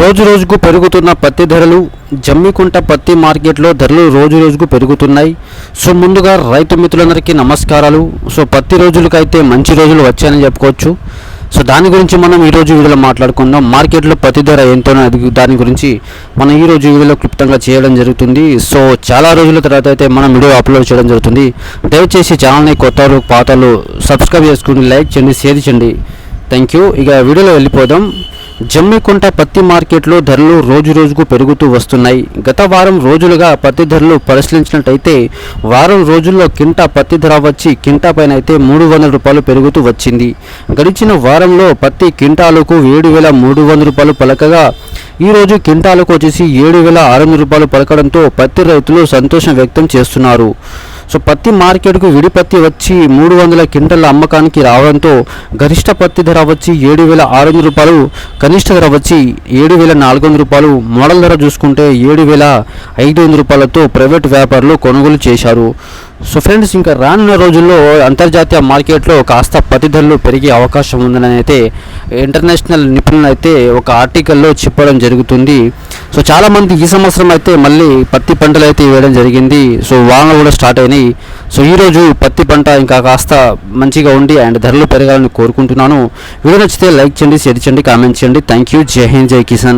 రోజు రోజుకు పెరుగుతున్న పత్తి ధరలు జమ్మికుంట పత్తి మార్కెట్లో ధరలు రోజు రోజుకు పెరుగుతున్నాయి. సో ముందుగా రైతు మిత్రులందరికీ నమస్కారాలు. సో పత్తి రోజులకైతే మంచి రోజులు వచ్చాయని చెప్పుకోవచ్చు. సో దాని గురించి మనం ఈ రోజు వీడియోలో మాట్లాడుకుందాం. మార్కెట్లో పత్తి ధర ఎంతోనో అది దాని గురించి మనం ఈ రోజు వీడియోలో క్లుప్తంగా చేయడం జరుగుతుంది. సో చాలా రోజుల తర్వాత అయితే మనం వీడియో అప్లోడ్ చేయడం జరుగుతుంది. దయచేసి ఛానల్ని కొత్త పాతలు సబ్స్క్రైబ్ చేసుకుని లైక్ చేయండి షేర్ చేయండి. Thank you. ఇక వీడియోలో వెళ్ళిపోదాం. జమ్మికుంట పత్తి మార్కెట్లో ధరలు రోజు రోజుకు పెరుగుతూ వస్తున్నాయి. గత వారం రోజులుగా పత్తి ధరలు పరిశీలించినట్టయితే వారం రోజుల్లో కింటా పత్తి ధర వచ్చి కింటా పైన అయితే మూడు వందల రూపాయలు పెరుగుతూ వచ్చింది. గడిచిన వారంలో పత్తి కింటాలకు ఏడు వేల మూడు వందల రూపాయలు పలకగా ఈరోజు కింటాలకు వచ్చేసి ఏడు వేల ఆరు వందల రూపాయలు పలకడంతో పత్తి రైతులు సంతోషం వ్యక్తం చేస్తున్నారు. సో పత్తి మార్కెట్కు విడి పత్తి వచ్చి మూడు వందల క్వింటల్ అమ్మకానికి రావడంతో గరిష్ట పత్తి ధర వచ్చి ఏడు వేల ఆరు వందల రూపాయలు కనిష్ట ధర వచ్చి ఏడు వేల నాలుగు వందల రూపాయలు. మోడల్ ధర చూసుకుంటే ఏడు వేల ఐదు వందల రూపాయలతో ప్రైవేట్ వ్యాపారులు కొనుగోలు చేశారు. సో ఫ్రెండ్స్ ఇంకా రానున్న రోజుల్లో అంతర్జాతీయ మార్కెట్లో కాస్త పత్తి ధరలు పెరిగే అవకాశం ఉందని అయితే ఇంటర్నేషనల్ నిపుణులు అయితే ఒక ఆర్టికల్లో చెప్పడం జరుగుతుంది. సో చాలామంది ఈ సంవత్సరం అయితే మళ్ళీ పత్తి పంటలు అయితే వేయడం జరిగింది. సో వానలు కూడా స్టార్ట్ అయినాయి. సో ఈరోజు పత్తి పంట ఇంకా కాస్త మంచిగా ఉండి అండ్ ధరలు పెరగాలని కోరుకుంటున్నాను. వీడియో నచ్చితే లైక్ చేయండి షేర్ చేయండి కామెంట్ చేయండి. థ్యాంక్ యూ జై హింద్ జై కిసాన్.